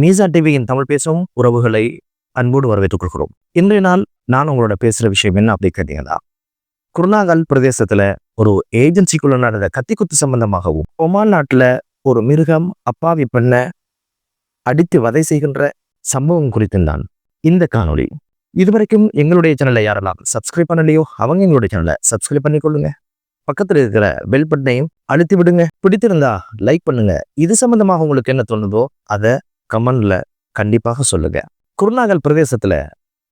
மீசா டிவியின் தமிழ் பேசும் உறவுகளை அன்போடு வரவேற்றுக் கொள்கிறோம். இன்றைய நாள் நான் உங்களோட பேசுகிற விஷயம் என்ன அப்படி கேட்டீங்கன்னா குருநாகல் பிரதேசத்துல ஒரு ஏஜென்சிக்குள்ள நடந்த கத்திக்குத்து சம்பந்தமாகவும் ஒமான் நாட்டில் ஒரு மிருகம் அப்பாவி பெண்ணை அடித்து வதை செய்கின்ற சம்பவம் குறித்து தான் இந்த காணொலி இதுவரைக்கும் எங்களுடைய சேனலை யாரெல்லாம் சப்ஸ்கிரைப் பண்ணலையோ அவங்க எங்களுடைய சேனலை சப்ஸ்கிரைப் பண்ணிக்கொள்ளுங்க. பக்கத்துல இருக்கிற பெல் பட்டனையும் அழுத்தி விடுங்க. பிடித்திருந்தா லைக் பண்ணுங்க. இது சம்பந்தமாக உங்களுக்கு என்ன தோணுதோ அதை கமெண்டில் கண்டிப்பாக சொல்லுங்க. குருநாகல் பிரதேசத்துல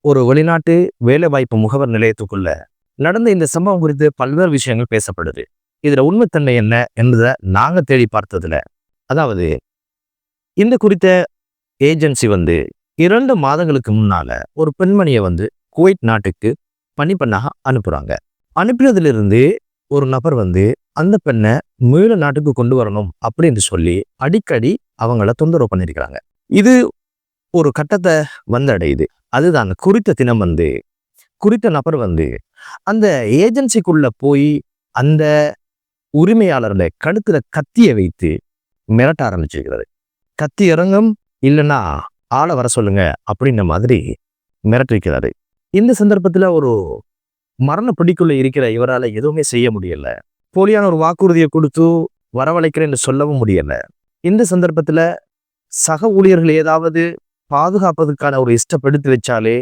ஒரு வெளிநாட்டு வேலைவாய்ப்பு முகவர் நிலையத்துக்குள்ள நடந்த இந்த சம்பவம் குறித்து பல்வேறு விஷயங்கள் பேசப்படுது. இதுல உண்மைத்தன்மை என்ன என்பதை நாங்க தேடி பார்த்ததுல. அதாவது இந்த குறித்த ஏஜென்சி வந்து இரண்டு மாதங்களுக்கு முன்னால ஒரு பெண்மணியை வந்து குவைட் நாட்டுக்கு பணிப்பெண்ணாக அனுப்புறாங்க. அனுப்பினதிலிருந்து ஒரு நபர் வந்து அந்த பெண்ணை மீள நாட்டுக்கு கொண்டு வரணும் அப்படின்னு சொல்லி அடிக்கடி அவங்கள தொந்தரவு பண்ணியிருக்கிறாங்க இது ஒரு கட்டத்தை வந்தடையுது. அதுதான் குறித்த தினம் வந்து குறித்த நபர் வந்து அந்த ஏஜென்சிக்குள்ள போய் அந்த உரிமையாளர்ல கழுத்துல கத்தியை வைத்து மிரட்ட ஆரம்பிச்சிருக்கிறது. கத்தி இறங்கும் இல்லைன்னா ஆளை வர சொல்லுங்க அப்படின்ற மாதிரி மிரட்டிருக்கிறாரு. இந்த சந்தர்ப்பத்துல ஒரு மரண பிடிக்குள்ள இருக்கிற இவரால எதுவுமே செய்ய முடியல. போலியான ஒரு வாக்குறுதியை கொடுத்து வரவழைக்கிறேன்னு சொல்லவும் முடியல. இந்த சந்தர்ப்பத்துல சக ஊழியர்கள் ஏதாவது பாதுகாப்பதற்கான ஒரு இஷ்டப்படுத்தி வச்சாலே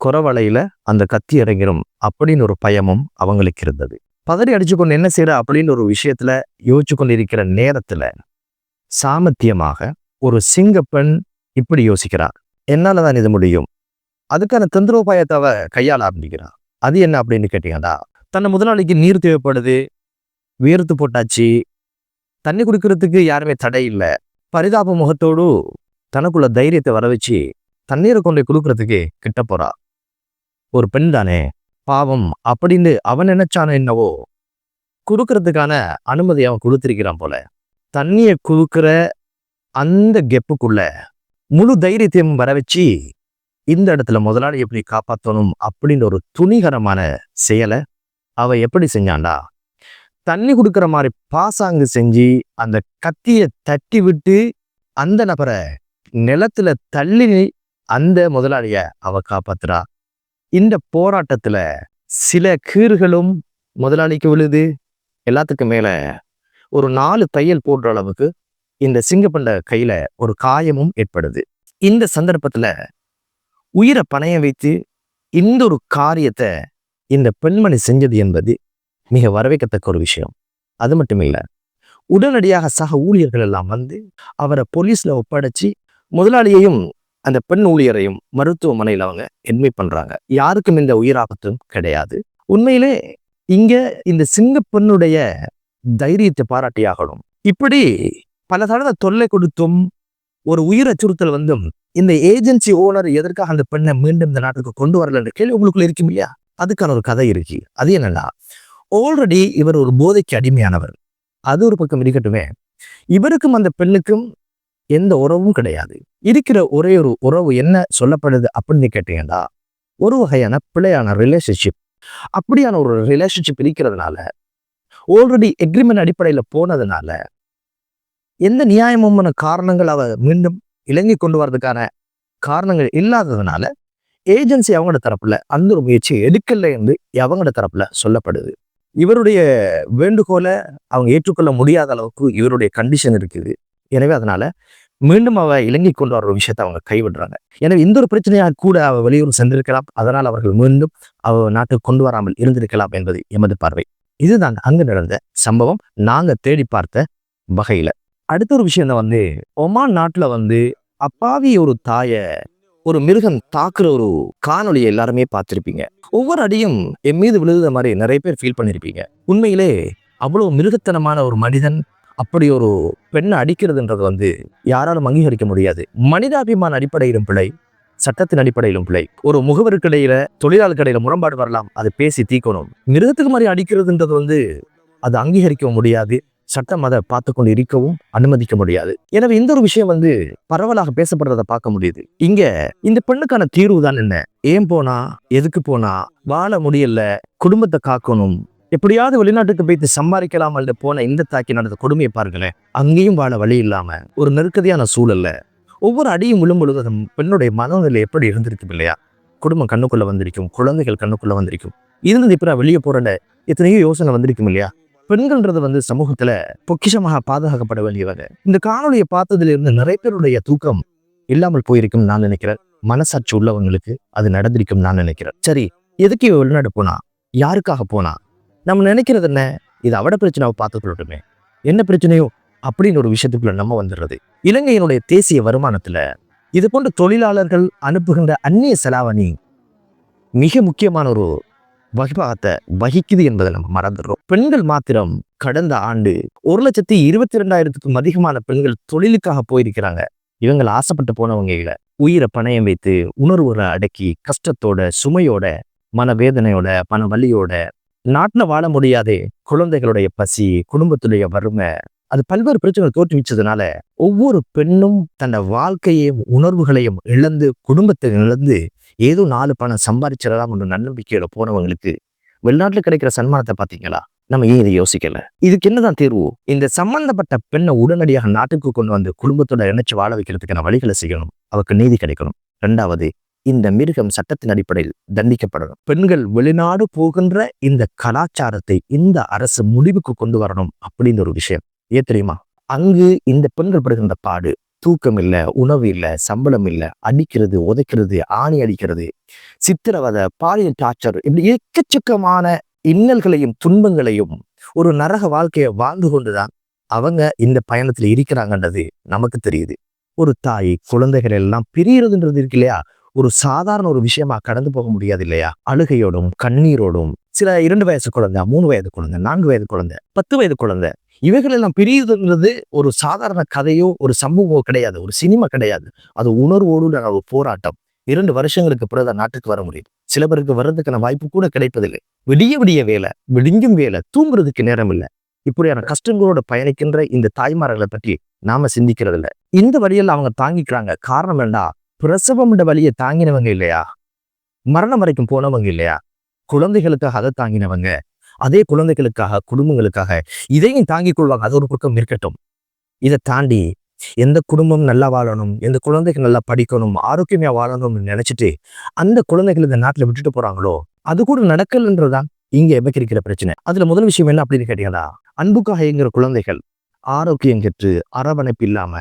குறவலையில் அந்த கத்தி இறங்கிடும் அப்படின்னு ஒரு பயமும் அவங்களுக்கு இருந்தது. பதறி அடிச்சுக்கொண்டு என்ன செய்யற அப்படின்னு ஒரு விஷயத்துல யோசிச்சு கொண்டு இருக்கிற நேரத்துல சாமர்த்தியமாக ஒரு சிங்கப்பெண் இப்படி யோசிக்கிறார் என்னாலதான் இது முடியும். அதுக்கான தந்திரோபாயத்தை அவ கையாள ஆரம்பிக்கிறார் அது என்ன அப்படின்னு கேட்டீங்கன்னா தன்னை முதலாளிக்கு நீர் தேவைப்படுது வியர்த்து போட்டாச்சு தண்ணி குடிக்கிறதுக்கு யாருமே தடை இல்லை. பரிதாப முகத்தோடு தனக்குள்ள தைரியத்தை வர வச்சு தண்ணீரை கொண்டு கொடுக்கறதுக்கு கிட்ட போறா. ஒரு பெண் தானே. பாவம். அப்படின்னு அவன் நினைச்சானோ என்னவோ குறுக்கிறதுக்கான அனுமதி அவன் கொடுத்திருக்கிறான் போல. தண்ணியை குறுக்கிற அந்த கெப்புக்குள்ள முழு தைரியத்தையும் வர வச்சு இந்த இடத்துல முதலாளி எப்படி காப்பாற்றணும் அப்படின்னு ஒரு துணிகரமான செயலை அவ எப்படி செஞ்சான்டா தண்ணி கொடுக்குற மாதிரி பாசாங்கு செஞ்சு அந்த கத்தியை தட்டி விட்டு அந்த நபரை நிலத்துல தள்ளி அந்த முதலாளிய அவ காப்பாத்துறா. இந்த போராட்டத்துல சில கீறுகளும் முதலாளிக்கு விழுது. எல்லாத்துக்கும் மேல ஒரு நாலு தையல் போடுற அளவுக்கு இந்த சிங்கப்பண்ட கையில ஒரு காயமும் ஏற்படுது. இந்த சந்தர்ப்பத்துல உயிரை பணையம் வைத்து இந்த ஒரு காரியத்தை இந்த பெண்மணி செஞ்சது என்பது மிக வரவேற்கத்தக்க ஒரு விஷயம். அது மட்டும் இல்ல உடனடியாக சக ஊழியர்கள் எல்லாம் வந்து அவரை போலீஸ்ல ஒப்படைச்சு முதலாளியையும் அந்த பெண் ஊழியரையும் மருத்துவமனையில் அவங்க அட்மிட் பண்றாங்க. யாருக்கும் இந்த உயிராபத்தும் கிடையாது. உண்மையிலே இங்க இந்த சிங்க பெண்ணுடைய தைரியத்தை பாராட்டியாகணும். இப்படி பல தடவை தொல்லை கொடுத்தும் ஒரு உயிர் அச்சுறுத்தல் வந்தும் இந்த ஏஜென்சி ஓனர் எதற்காக அந்த பெண்ணை மீண்டும் இந்த நாட்டுக்கு கொண்டு வரலன்ற கேள்வி உங்களுக்குள்ள இருக்கும் இல்லையா? அதுக்கான ஒரு கதை இருக்கு. அது என்னன்னா ஆல்ரெடி இவர் ஒரு போதைக்கு அடிமையானவர். அது ஒரு பக்கம் இருக்கட்டுமே. இவருக்கும் அந்த பெண்ணுக்கும் எந்த உறவும் கிடையாது. இருக்கிற ஒரே ஒரு உறவு என்ன சொல்லப்படுது அப்படின்னு கேட்டீங்கன்னா ஒரு வகையான பிழையான ரிலேஷன்ஷிப் அப்படியான ஒரு ரிலேஷன்ஷிப் இருக்கிறதுனால ஆல்ரெடி எக்ரிமெண்ட் அடிப்படையில் போனதுனால எந்த நியாயமான காரணங்கள் அவ மீண்டும் இலங்கை கொண்டு வர்றதுக்கான காரணங்கள் இல்லாததுனால ஏஜென்சி அவங்களோட தரப்புல அந்த ஒரு முயற்சியை எடுக்கலை என்று அவங்களோட தரப்புல சொல்லப்படுது. இவருடைய வேண்டுகோளை அவங்க ஏற்றுக்கொள்ள முடியாத அளவுக்கு இவருடைய கண்டிஷன் இருக்குது. எனவே அதனால மீண்டும் அவ இலங்கை கொண்டு வர ஒரு விஷயத்தை அவங்க கைவிடுறாங்க. எனவே இந்த ஒரு பிரச்சனையாக கூட அவ வெளியூர் சென்றிருக்கலாம். அதனால் அவர்கள் மீண்டும் அவ நாட்டுக்கு கொண்டு வராமல் இருந்திருக்கலாம் என்பது எமது பார்வை. இதுதான் அங்கு நடந்த சம்பவம். நாங்க தேடி பார்த்த வகையில. அடுத்த ஒரு விஷயம் வந்து ஒமான் நாட்டுல வந்து அப்பாவி ஒரு தாயை ஒரு மிருகம் தாக்குற ஒரு காணொலியை எல்லாருமே பார்த்துருப்பீங்க. ஒவ்வொரு அடியும் என் மீது விழுத மாதிரி நிறைய பேர் ஃபீல் பண்ணியிருப்பீங்க உண்மையிலே அவ்வளோ மிருகத்தனமான ஒரு மனிதன் அப்படி ஒரு பெண்ணை அடிக்கிறதுன்றது வந்து யாராலும் அங்கீகரிக்க முடியாது. மனிதாபிமான அடிப்படையிலும் பிழை சட்டத்தின் அடிப்படையிலும் பிழை. ஒரு முகவருக்கு இடையில தொழிலாளர் இடையில முரண்பாடு வரலாம் அதை பேசி தீக்கணும். மிருகத்துக்கு மாதிரி அடிக்கிறதுன்றது வந்து அது அங்கீகரிக்கவும் முடியாது. சட்டம் அதை பார்த்து கொண்டு இருக்கவும் அனுமதிக்க முடியாது. எனவே இந்த ஒரு விஷயம் வந்து பரவலாக பேசப்படுறதை பார்க்க முடியுது. இங்க இந்த பெண்ணுக்கான தீர்வு தான் என்ன? ஏன் போனா? எதுக்கு போனா? வாழ முடியல. குடும்பத்தை காக்கணும். எப்படியாவது வெளிநாட்டுக்கு போயிட்டு சம்பாதிக்கலாம் அல்லது போன இந்த தாக்கி நடந்த கொடுமையை பாருங்களேன். அங்கேயும் வாழ வழி இல்லாம ஒரு நெருக்கடியான சூழல்ல ஒவ்வொரு அடியும் விழும்பொழுது அந்த பெண்ணுடைய மனநிலை எப்படி இருந்திருக்கும் இல்லையா? குடும்பம் கண்ணுக்குள்ள வந்திருக்கும் குழந்தைகள் கண்ணுக்குள்ள வந்திருக்கும். இருந்து இப்ப நான் வெளியே போறேன் எத்தனையோ யோசனை வந்திருக்கும் இல்லையா? பெண்கள்ன்றது வந்து சமூகத்துல பொக்கிஷமாக பாதுகாக்கப்பட வேண்டியவங்க இந்த காணொலியை பார்த்ததுல இருந்து நிறைய பேருடைய தூக்கம் இல்லாமல் போயிருக்கும் நான் நினைக்கிறேன். மனசாட்சி உள்ளவங்களுக்கு அது நடந்திருக்கும் நான் நினைக்கிறேன். சரி எதுக்கு வெளிநாடு போனா? யாருக்காக போனா? நம்ம நினைக்கிறது என்ன? இது அவட பிரச்சனைவை பார்த்து கொள்ளட்டுமே என்ன பிரச்சனையோ? அப்படின்னு ஒரு விஷயத்துக்குள்ள நம்ம வந்துடுறது. இலங்கையினுடைய தேசிய வருமானத்துல இது போன்ற தொழிலாளர்கள் அனுப்புகின்ற அந்நிய செலாவணி மிக முக்கியமான ஒரு வகிபாகத்தை வகிக்குது என்பதை நம்ம மறந்துடுறோம். பெண்கள் மாத்திரம் கடந்த ஆண்டு ஒரு லட்சத்தி இருபத்தி ரெண்டாயிரத்துக்கும் அதிகமான பெண்கள் தொழிலுக்காக போயிருக்கிறாங்க. இவங்கள் ஆசைப்பட்டு போனவங்க உயிரை பணயம் வைத்து உணர்வுகளை அடக்கி கஷ்டத்தோட சுமையோட மனவேதனையோட மன வலியோட நாட்டில் வாழ முடியாதே குழந்தைகளுடைய பசி குடும்பத்துடைய வறுமை அது பல்வேறு பிரச்சனைகள் தோற்றுவிச்சதுனால ஒவ்வொரு பெண்ணும் தன்னை வாழ்க்கையையும் உணர்வுகளையும் இழந்து குடும்பத்தை இழந்து ஏதோ நாலு பணம் சம்பாதிச்சிடலாம் என்ற நன்னம்பிக்கையோட போனவங்களுக்கு வெளிநாட்டுல கிடைக்கிற சன்மானத்தை பார்த்தீங்களா? நம்ம ஏன் இதை யோசிக்கல? இதுக்கு என்னதான் தீர்வு? இந்த சம்பந்தப்பட்ட பெண்ணை உடனடியாக நாட்டுக்கு கொண்டு வந்து குடும்பத்தோட இணைச்சு வாழ வைக்கிறதுக்கான வழிகளை செய்யணும். அவருக்கு நீதி கிடைக்கணும். ரெண்டாவது இந்த மிருகம் சட்டத்தின் அடிப்படையில் தண்டிக்கப்படணும். பெண்கள் வெளிநாடு போகின்ற இந்த கலாச்சாரத்தை இந்த அரசு முடிவுக்கு கொண்டு வரணும் அப்படின்னு ஒரு விஷயம். ஏன் தெரியுமா? அங்கு இந்த பெண்கள் படுகின்ற பாடு தூக்கம் இல்லை உணவு இல்லை சம்பளம் இல்லை அடிக்கிறது உதைக்கிறது ஆணி அடிக்கிறது சித்திரவதை பாலியல் டார்ச்சர் இப்படி எக்கச்சக்கமான இன்னல்களையும் துன்பங்களையும் ஒரு நரக வாழ்க்கையை வாழ்ந்து கொண்டுதான் அவங்க இந்த பயணத்துல இருக்கிறாங்கன்றது நமக்கு தெரியுது. ஒரு தாய் குழந்தைகள் எல்லாம் பிரியறதுன்றது இருக்கு இல்லையா? ஒரு சாதாரண ஒரு விஷயமா கடந்து போக முடியாது இல்லையா? அழுகையோடும் கண்ணீரோடும் சில இரண்டு வயசு குழந்தை மூணு வயது குழந்தை நான்கு வயது குழந்தை பத்து வயது குழந்தை இவைகள் எல்லாம் ஒரு சாதாரண கதையோ ஒரு சம்பவமோ கிடையாது. ஒரு சினிமா கிடையாது. அது உணர்வோடு ஒரு போராட்டம். இரண்டு வருஷங்களுக்கு பிறகு நாட்டுக்கு வர முடியும். சில பேருக்கு வர்றதுக்கான வாய்ப்பு கூட கிடைப்பதில்லை. விடிய விடிய வேலை விடிஞ்சும் வேலை தூங்குறதுக்கு நேரம் இல்லை. இப்படியான கஷ்டங்களோட பயணிக்கின்ற இந்த தாய்மார்களை பற்றி நாம சிந்திக்கிறது இல்லை இந்த வழியில் அவங்க தாங்கிக்கிறாங்க. காரணம் வேண்டா பிரசவம் வழியை தாங்கினவங்க இல்லையா? மரணம் வரைக்கும் போனவங்க இல்லையா? குழந்தைகளுக்காக அதை தாங்கினவங்க. அதே குழந்தைகளுக்காக குடும்பங்களுக்காக இதையும் தாங்கிக் கொள்வாங்க. அது ஒரு பக்கம் இருக்கட்டும். இதை தாண்டி எந்த குடும்பம் நல்லா வாழணும் எந்த குழந்தைகள் நல்லா படிக்கணும் ஆரோக்கியமா வாழணும்னு நினைச்சிட்டு அந்த குழந்தைகள் இந்த நாட்டுல விட்டுட்டு போறாங்களோ அது கூட நடக்கலன்றதுதான் இங்க எமக்கு பிரச்சனை. அதுல முதல் விஷயம் என்ன அப்படின்னு கேட்டீங்கன்னா அன்புக்காக இயங்குற குழந்தைகள் ஆரோக்கியம் கெட்டு அரவணைப்பு இல்லாம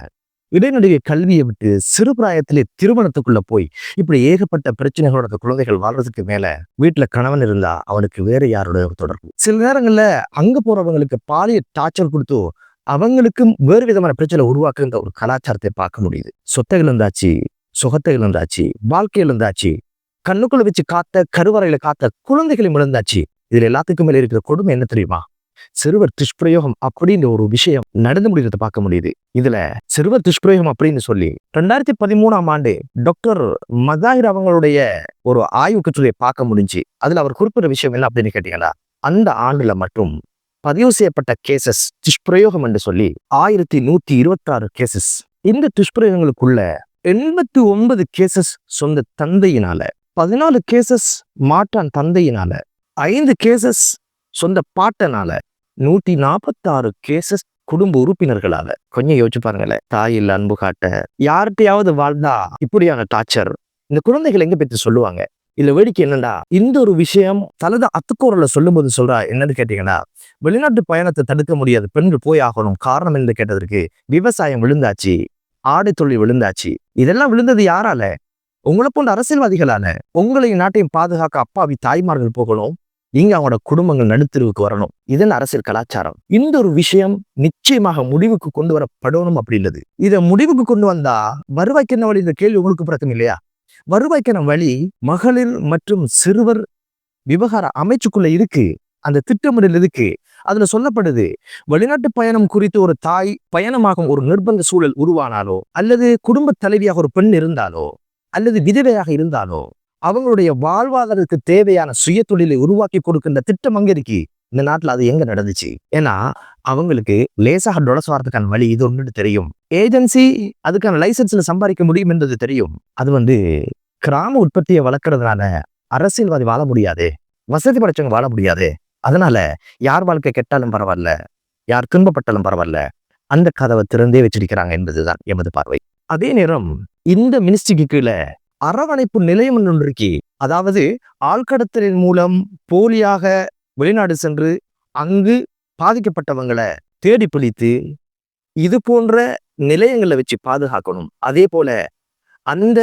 இடைநடிகை கல்வியை விட்டு சிறு பிராயத்திலே திருமணத்துக்குள்ள போய் இப்படி ஏகப்பட்ட பிரச்சனைகளோட குழந்தைகள் வாழ்றதுக்கு மேல வீட்டுல கணவன் இருந்தா அவனுக்கு வேற யாரோட தொடர்பு? சில நேரங்கள்ல அங்க போறவங்களுக்கு பாலிய டார்ச்சர் கொடுத்து அவங்களுக்கும் வேறு விதமான பிரச்சனை உருவாக்குகின்ற ஒரு கலாச்சாரத்தை பார்க்க முடியுது. சொத்தைகள் இருந்தாச்சு சுகத்தை இருந்தாச்சு வாழ்க்கையில் இருந்தாச்சு கண்ணுக்குள்ள வச்சு காத்த கருவறையில காத்த குழந்தைகளையும் இழந்தாச்சு இதுல எல்லாத்துக்கும் மேல இருக்கிற கொடுமை என்ன தெரியுமா? சிறுவர் துஷ்பிரயோகம் அப்படின்ற ஒரு விஷயம் நடந்து முடிகிறத பார்க்க முடியுது. இதுல சிறுவர் துஷ்பிரயோகம் அப்படின்னு சொல்லி ரெண்டாயிரத்தி பதிமூணாம் ஆண்டு டாக்டர் மதாஹிர் அவங்களுடைய ஒரு ஆய்வு கட்டுரையை பார்க்க முடிஞ்சு அதுல அவர் குறிப்பிட்ட விஷயம் என்ன அப்படின்னு கேட்டீங்கன்னா அந்த ஆண்டுல மட்டும் பதிவு செய்யப்பட்ட கேசஸ் துஷ்பிரயோகம் என்று சொல்லி ஆயிரத்தி நூத்தி இருபத்தி ஆறு கேசஸ் இந்த துஷ்பிரயோகங்களுக்குள்ள எண்பத்தி ஒன்பது கேசஸ் சொந்த தந்தையினால பதினாலு கேசஸ் மாட்டான் தந்தையினால ஐந்து கேசஸ் சொந்த பாட்டனால நூத்தி நாற்பத்தாறு கேசஸ் குடும்ப உறுப்பினர்களால. கொஞ்சம் யோசிச்சு பாருங்களேன். தாயில் அன்பு காட்ட. யார்கிட்டயாவது வாழ்ந்தா இப்படியான டார்ச்சர் இந்த குழந்தைகள் எங்க பத்தி சொல்லுவாங்க? இதுல வேடிக்கை என்னடா இந்த ஒரு விஷயம் தலதான் சொல்லும் சொல்லும்போது சொல்றா என்னன்னு கேட்டீங்கன்னா வெளிநாட்டு பயணத்தை தடுக்க முடியாது பெண்கள் போய் ஆகணும். காரணம் என்று கேட்டதற்கு விவசாயம் விழுந்தாச்சு ஆடை தொழில் விழுந்தாச்சு. இதெல்லாம் விழுந்தது யாரால? உங்களை போன்ற அரசியல்வாதிகளால. உங்களையும் நாட்டையும் பாதுகாக்க அப்பாவி தாய்மார்கள் போகணும். இங்க அவங்களோட குடும்பங்கள் நடுத்தருவுக்கு வரணும். இதன் அரசியல் கலாச்சாரம். இந்த ஒரு விஷயம் நிச்சயமாக முடிவுக்கு கொண்டு வரப்படணும் அப்படின்றது இதை முடிவுக்கு கொண்டு வந்தா வருவாய்க்கு என்ன வழி? இந்த கேள்வி உங்களுக்கு பிறக்கும் இல்லையா? வருவாய்க்கான வழி? மகளிர் மற்றும் சிறுவர் விவகார அமைச்சுக்குள்ள இருக்கு. அந்த திட்டமிடல் இருக்கு அதுல சொல்லப்படுது வெளிநாட்டு பயணம் குறித்து ஒரு தாய் பயணமாகும் ஒரு நிர்பந்த சூழல் உருவானாலோ அல்லது குடும்ப தலைவியாக ஒரு பெண் இருந்தாலோ அல்லது விதவையாக இருந்தாலோ அவங்களுடைய வாழ்வாதாரத்துக்கு தேவையான சுய தொழிலை உருவாக்கி கொடுக்கின்ற திட்டம் அங்கே இருக்கு. இந்த நாட்டில் அது எங்க நடந்துச்சு? ஏன்னா அவங்களுக்கு லேசாக டொலஸ் வரதுக்கான வழி இது ஒன்று தெரியும். ஏஜென்சி அதுக்கான லைசன்ஸ்ல சம்பாதிக்க முடியும் என்றது தெரியும். அது வந்து கிராம உற்பத்தியை வளர்க்கறதுனால அரசியல்வாதி வாழ முடியாது. வசதி படைச்சவங்க வாழ முடியாது. அதனால யார் வாழ்க்கை கெட்டாலும் பரவாயில்ல யார் துன்பப்பட்டாலும் பரவாயில்ல அந்த கதவை திறந்தே வச்சிருக்கிறாங்க என்பதுதான் எமது பார்வை. அதே நேரம் இந்த மினிஸ்ட்ரிக்கு கீழே அரவணைப்பு நிலையம் ஒன்று இருக்கே. அதாவது ஆழ்கடத்தலின் மூலம் போலியாக வெளிநாடு சென்று அங்கு பாதிக்கப்பட்டவங்களை தேடி பிடித்து இது போன்ற நிலையங்களை வச்சு பாதுகாக்கணும். அதே போல அந்த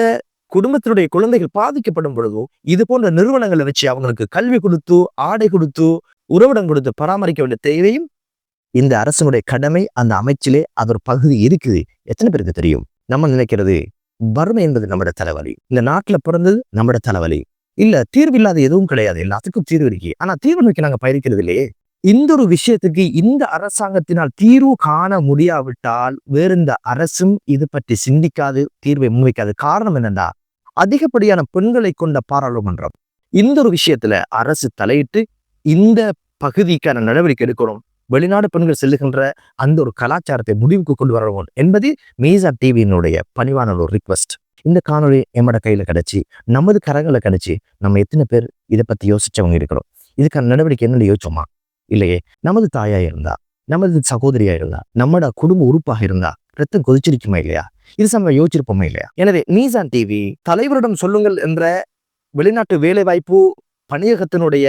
குடும்பத்தினுடைய குழந்தைகள் பாதிக்கப்படும் பொழுதும் இது போன்ற நிறுவனங்களை வச்சு அவங்களுக்கு கல்வி கொடுத்து ஆடை கொடுத்து உறவிடம் கொடுத்து பராமரிக்க வேண்டிய தேவையும் இந்த அரசனுடைய கடமை அந்த அமைச்சிலே அதோட பகுதி இருக்குது. எத்தனை பேருக்கு தெரியும்? நம்ம நினைக்கிறது வறுமை என்பது நம்மட தலைவலி. இந்த நாட்டுல பிறந்தது நம்மட தலைவலி. இல்ல தீர்வு இல்லாத எதுவும் கிடையாது. எல்லாத்துக்கும் தீர்வு இருக்கு. ஆனா தீர்வு நோக்கி நாங்க பயிரிக்கிறது இல்லையே இந்த ஒரு விஷயத்துக்கு இந்த அரசாங்கத்தினால் தீர்வு காண முடியாவிட்டால் வேறு இந்த அரசும் இது பற்றி சிந்திக்காது தீர்வை முன்வைக்காது. காரணம் என்னன்னா அதிகப்படியான பெண்களை கொண்ட பாராளுமன்றம். இந்த ஒரு விஷயத்துல அரசு தலையிட்டு இந்த பகுதிக்கான நடவடிக்கை எடுக்கணும். வெளிநாடு பெண்கள் செல்லுகின்ற அந்த ஒரு கலாச்சாரத்தை முடிவுக்கு கொண்டு வரணும் என்பது மீசா டிவியினுடைய பணிவான ஒரு ரிக்வஸ்ட் இந்த காணொளி எம்மட கையில் கிடைச்சி நமது கரங்களை கிடச்சி நம்ம எத்தனை பேர் இதை பற்றி யோசிச்சவங்க இருக்கிறோம். இதுக்கான நடவடிக்கை என்னென்னு யோசிச்சோமா? இல்லையே. நமது தாயாக இருந்தா நமது சகோதரியா இருந்தா நம்மட குடும்ப உறுப்பாக இருந்தா ரத்தம் கொதிச்சிருக்குமா இல்லையா? இது சமயம் யோசிச்சிருப்போமா இல்லையா? எனவே மீசான் டிவி தலைவரிடம் சொல்லுங்கள் என்ற வெளிநாட்டு வேலைவாய்ப்பு பணியகத்தினுடைய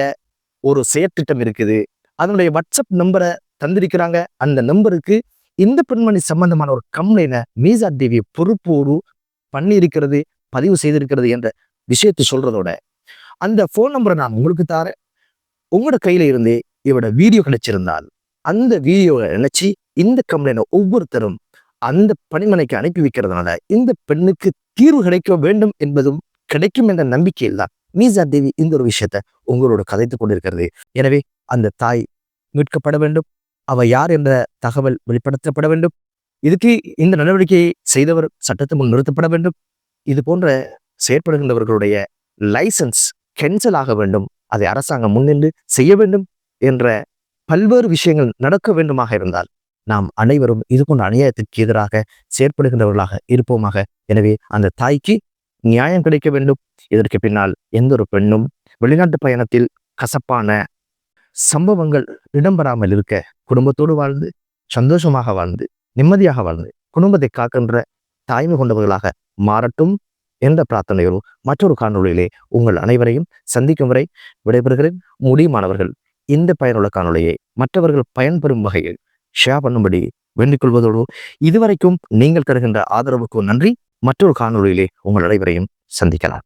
ஒரு செயற்திட்டம் இருக்குது. அதனுடைய வாட்ஸ்அப் நம்பரை தந்திருக்கிறாங்க. அந்த நம்பருக்கு இந்த பெண்மணி சம்பந்தமான ஒரு கம்ப்ளைனை மீசா டிவி பொறுப்போடு பண்ணியிருக்கிறது பதிவு செய்திருக்கிறது என்ற விஷயத்தை சொல்றதோட அந்த ஃபோன் நம்பரை நான் உங்களுக்கு தாரேன். உங்களோட கையில இருந்தே இவட வீடியோ கிடைச்சிருந்தால் அந்த வீடியோவை நினைச்சு இந்த கம்ப்ளைனை ஒவ்வொருத்தரும் அந்த பணிமனைக்கு அனுப்பி வைக்கிறதுனால இந்த பெண்ணுக்கு தீர்வு கிடைக்க வேண்டும் என்பதும் கிடைக்கும் என்ற நம்பிக்கையில் தான் மீசா தேவி இந்த ஒரு விஷயத்த உங்களோட கதைத்து கொண்டிருக்கிறது. எனவே அந்த தாய் மீட்கப்பட வேண்டும். அவ யார் என்ற தகவல் வெளிப்படுத்தப்பட வேண்டும். இதுக்கு இந்த நடவடிக்கையை செய்தவர் சட்டத்து முன் நிறுத்தப்பட வேண்டும். இது போன்ற செயற்படுகின்றவர்களுடைய லைசன்ஸ் கேன்சல் ஆக வேண்டும். அதை அரசாங்கம் முன்னின்று செய்ய வேண்டும் என்ற பல்வேறு விஷயங்கள் நடக்க வேண்டுமாக இருந்தால் நாம் அனைவரும் இது போன்ற அநியாயத்திற்கு எதிராக செயற்படுகின்றவர்களாக இருப்போமாக. எனவே அந்த தாய்க்கு நியாயம் கிடைக்க வேண்டும். இதற்கு பின்னால் எந்த ஒரு பெண்ணும் வெளிநாட்டு பயணத்தில் கசப்பான சம்பவங்கள் இடம்பெறாமல் இருக்க குடும்பத்தோடு வாழ்ந்து சந்தோஷமாக வாழ்ந்து நிம்மதியாக வாழ்ந்து குடும்பத்தை காக்கின்ற தாய்மை கொண்டவர்களாக மாறட்டும் என்ற பிரார்த்தனையோடு மற்றொரு காணொலியிலே உங்கள் அனைவரையும் சந்திக்கும் வரை விடைபெறுகிறேன். முடியுமானவர்கள் இந்த பயனுள்ள காணொலியை மற்றவர்கள் பயன்பெறும் வகையில் ஷேர் பண்ணும்படி வேண்டிக்கொள்வதோடு இதுவரைக்கும் நீங்கள் தருகின்ற ஆதரவுக்கு நன்றி. மற்றொரு காணொலியிலே உங்கள் அனைவரையும் சந்திக்கலாம்.